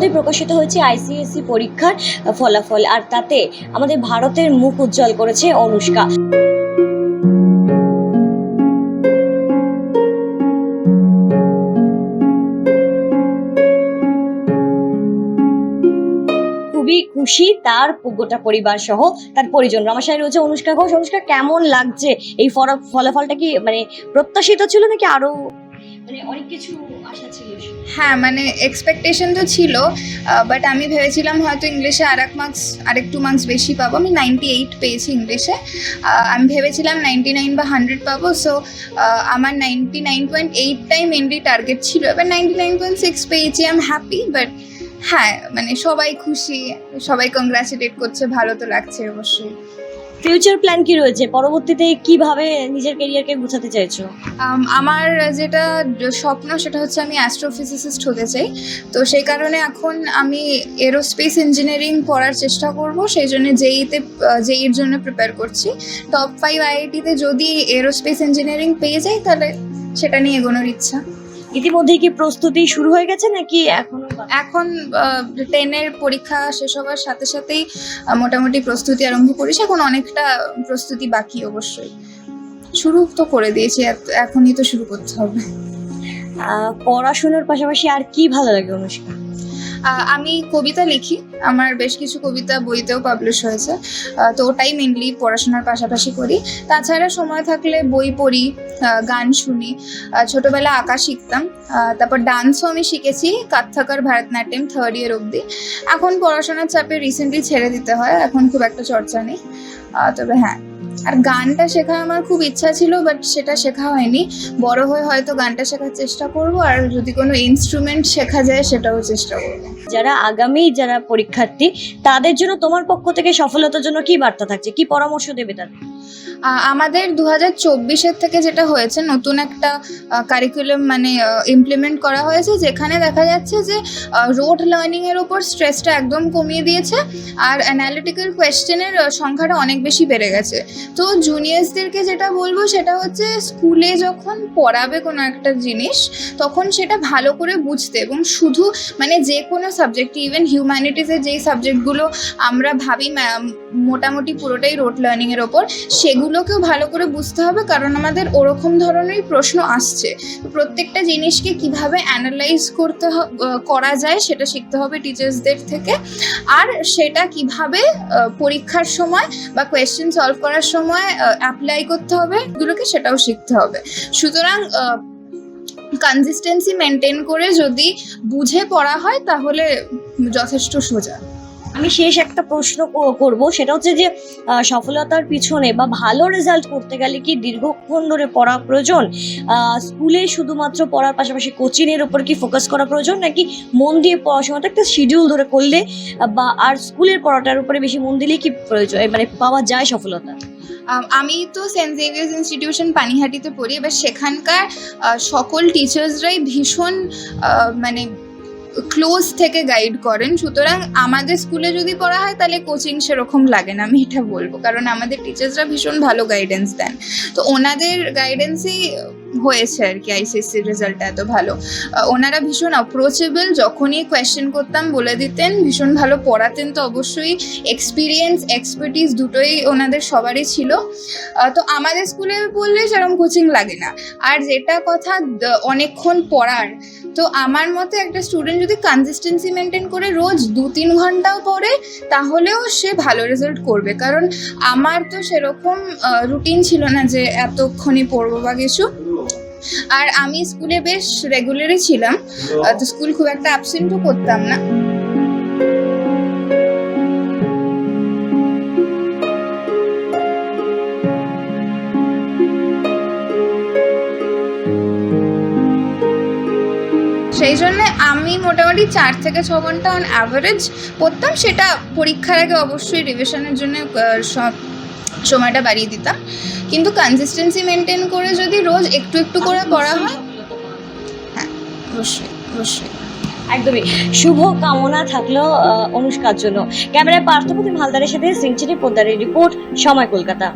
সম্প্রতি প্রকাশিত হয়েছে আইসিএসসি পরীক্ষার ফলাফল। আর তাতে আমাদের ভারতের মুখ উজ্জ্বল করেছে অনুষ্কা। খুবই খুশি তার গোটা পরিবার সহ তার পরিজন। আমার সাথে রয়েছে অনুষ্কা ঘোষ। অনুষ্কা, কেমন লাগছে? এই ফল- ফলাফলটা কি মানে প্রত্যাশিত ছিল নাকি আরও মানে হ্যাঁ মানে এক্সপেকটেশন তো ছিল বাট আমি ভেবেছিলাম হয়তো ইংলিশে আর এক মার্কস আরেকটু মার্কস বেশি পাবো। আমি নাইনটি এইট পেয়েছি ইংলিশে। আমি ভেবেছিলাম নাইনটি নাইন বা হান্ড্রেড পাবো সো আমার নাইনটি নাইন পয়েন্ট এইটটাই মেনলি টার্গেট ছিল। এবার নাইনটি নাইন পয়েন্ট সিক্স পেয়েছি আই হ্যাপি বাট হ্যাঁ মানে সবাই খুশি, সবাই কংগ্রাচুলেট করছে, ভালো তো লাগছে অবশ্যই। ফিউচার প্ল্যান কি রয়েছে? পরবর্তীতে কীভাবে নিজের কেরিয়ারকে গুছাতে চাইছো? আমার যেটা স্বপ্ন সেটা হচ্ছে আমি অ্যাস্ট্রোফিজিসিস্ট হতে চাই। তো সেই কারণে এখন আমি এরোস্পেস ইঞ্জিনিয়ারিং পড়ার চেষ্টা করব। সেই জন্য জেইতে জেইর জন্য প্রিপেয়ার করছি। টপ ফাইভ আইআইটিতে যদি এরোস্পেস ইঞ্জিনিয়ারিং পেয়ে যাই তাহলে সেটা নিয়ে এগোনোর ইচ্ছা। ইতিমধ্যে কি প্রস্তুতি শুরু হয়ে গেছে নাকি এখন? এখন টেনের পরীক্ষা শেষ হওয়ার সাথে সাথেই মোটামুটি প্রস্তুতি আরম্ভ করেছি এখন অনেকটা প্রস্তুতি বাকি অবশ্যই। শুরু তো করে দিয়েছি এখনই তো শুরু করতে হবে। পড়াশোনার পাশাপাশি আর কি ভালো লাগে অনুষ্কা? আহ, আমি কবিতা লিখি। আমার বেশ কিছু কবিতা বইতেও পাবলিশ হয়েছে। তো ওটাই মেনলি পড়াশোনার পাশাপাশি করি। তাছাড়া সময় থাকলে বই পড়ি গান শুনি। ছোটবেলা আঁকা শিখতাম। তারপর ডান্সও আমি শিখেছি। কাত্থাকার ভারতনাট্যম থার্ড ইয়ার অবধি। এখন পড়াশোনার চাপে রিসেন্টলি ছেড়ে দিতে হয়। এখন খুব একটা চর্চা নেই। তবে হ্যাঁ। আর গানটা শেখা আমার খুব ইচ্ছা ছিল বাট সেটা শেখা হয়নি। বড় হয়ে হয়তো গানটা শেখার চেষ্টা করব, আর যদি কোনো ইনস্ট্রুমেন্ট শেখা যায়, সেটাও চেষ্টা করব। যারা আগামী, যারা পরীক্ষার্থী, তাদের জন্য তোমার পক্ষ থেকে সফলতার জন্য কি বার্তা থাকছে? কি পরামর্শ দেবে তাদের? আমাদের দু হাজার চব্বিশের থেকে যেটা হয়েছে, নতুন একটা কারিকুলাম মানে ইমপ্লিমেন্ট করা হয়েছে, যেখানে দেখা যাচ্ছে যে রোড লার্নিংয়ের ওপর স্ট্রেসটা একদম কমিয়ে দিয়েছে আর অ্যানালিটিক্যাল কোয়েশ্চেনের সংখ্যাটা অনেক বেশি বেড়ে গেছে। তো জুনিয়র্সদেরকে যেটা বলব, সেটা হচ্ছে স্কুলে যখন পড়াবে কোনো একটা জিনিস, তখন সেটা ভালো করে বুঝতে এবং শুধু মানে যে কোনো সাবজেক্ট ইভেন হিউম্যানিটিসের যেই সাবজেক্টগুলো আমরা ভাবি ম্যা- মোটামুটি পুরোটাই রোড লার্নিংয়ের ওপর। সেগুলোকেও ভালো করে বুঝতে হবে, কারণ আমাদের ওরকম ধরনেরই প্রশ্ন আসছে। প্রত্যেকটা জিনিসকে কীভাবে অ্যানালাইজ করতে করা যায় সেটা শিখতে হবে টিচার্সদের থেকে। আর সেটা কীভাবে পরীক্ষার সময় বা কোয়েশ্চেন সলভ করার সময় অ্যাপ্লাই করতে হবে, এগুলোকে সেটাও শিখতে হবে। সুতরাং কনসিস্টেন্সি মেনটেন করে যদি বুঝে পড়া হয়, তাহলে যথেষ্ট সোজা। আমি শেষ একটা প্রশ্ন করব, সেটা হচ্ছে যে সফলতার পিছনে বা ভালো রেজাল্ট করতে গেলে কি দীর্ঘক্ষণ ধরে পড়া প্রয়োজন? স্কুলে শুধুমাত্র পড়ার পাশাপাশি কোচিংয়ের উপর কি ফোকাস করা প্রয়োজন? নাকি মন দিয়ে পড়াশোনাটা একটা শিডিউল ধরে করলে, বা আর স্কুলের পড়াটার উপরে বেশি মন দিলেই কি প্রয়োজন মানে পাওয়া যায় সফলতা? আমি তো সেন্ট জেভিয়ার্স ইনস্টিটিউশন পানিহাটিতে পড়ি, এবার সেখানকার সকল টিচার্সরাই ভীষণ মানে ক্লোজ থেকে গাইড করেন। সুতরাং আমাদের স্কুলে যদি পড়া হয়, তাহলে কোচিং সেরকম লাগে না, আমি এটা বলব। কারণ আমাদের টিচার্সরা ভীষণ ভালো গাইডেন্স দেন। তো ওনাদের গাইডেন্সই হয়েছে আর কি আইসিএসসির রেজাল্টটা এত ভালো। ওনারা ভীষণ অ্যাপ্রোচেবল যখনই কোয়েশ্চেন করতাম, বলে দিতেন, ভীষণ ভালো পড়াতেন তো অবশ্যই। এক্সপিরিয়েন্স এক্সপার্টিস দুটোই ওনাদের সবারই ছিল। তো আমাদের স্কুলে বললে সেরকম কোচিং লাগে না। আর যেটা কথা অনেকক্ষণ পড়ার, তো আমার মতে একটা স্টুডেন্ট যদি কনসিস্টেন্সি মেনটেন করে রোজ দু তিন ঘন্টাও পড়ে, তাহলেও সে ভালো রেজাল্ট করবে। কারণ আমার তো সেরকম রুটিন ছিল না যে এতক্ষণই পড়ব বা কিছু। আর আমি স্কুলে বেশ রেগুলারই ছিলাম। তো স্কুল খুব একটা অ্যাবসেন্টও করতাম না। সেই জন্য আমি মোটামুটি চার থেকে ছ ঘণ্টা অন অ্যাভারেজ পড়তাম। সেটা পরীক্ষার আগে অবশ্যই রিভিশনের জন্য সব সময়টা বাড়িয়ে দিতাম। কিন্তু কনসিস্টেন্সি মেনটেন করে যদি রোজ একটু একটু করে পড়া হয় হ্যাঁ অবশ্যই অবশ্যই। একদমই। শুভ কামনা থাকল অনুষ্কার জন্য। ক্যামেরায় পার্থপ্রতিম হালদারের সাথে সিংচিনি পোদ্দারের রিপোর্ট, সময় কলকাতা।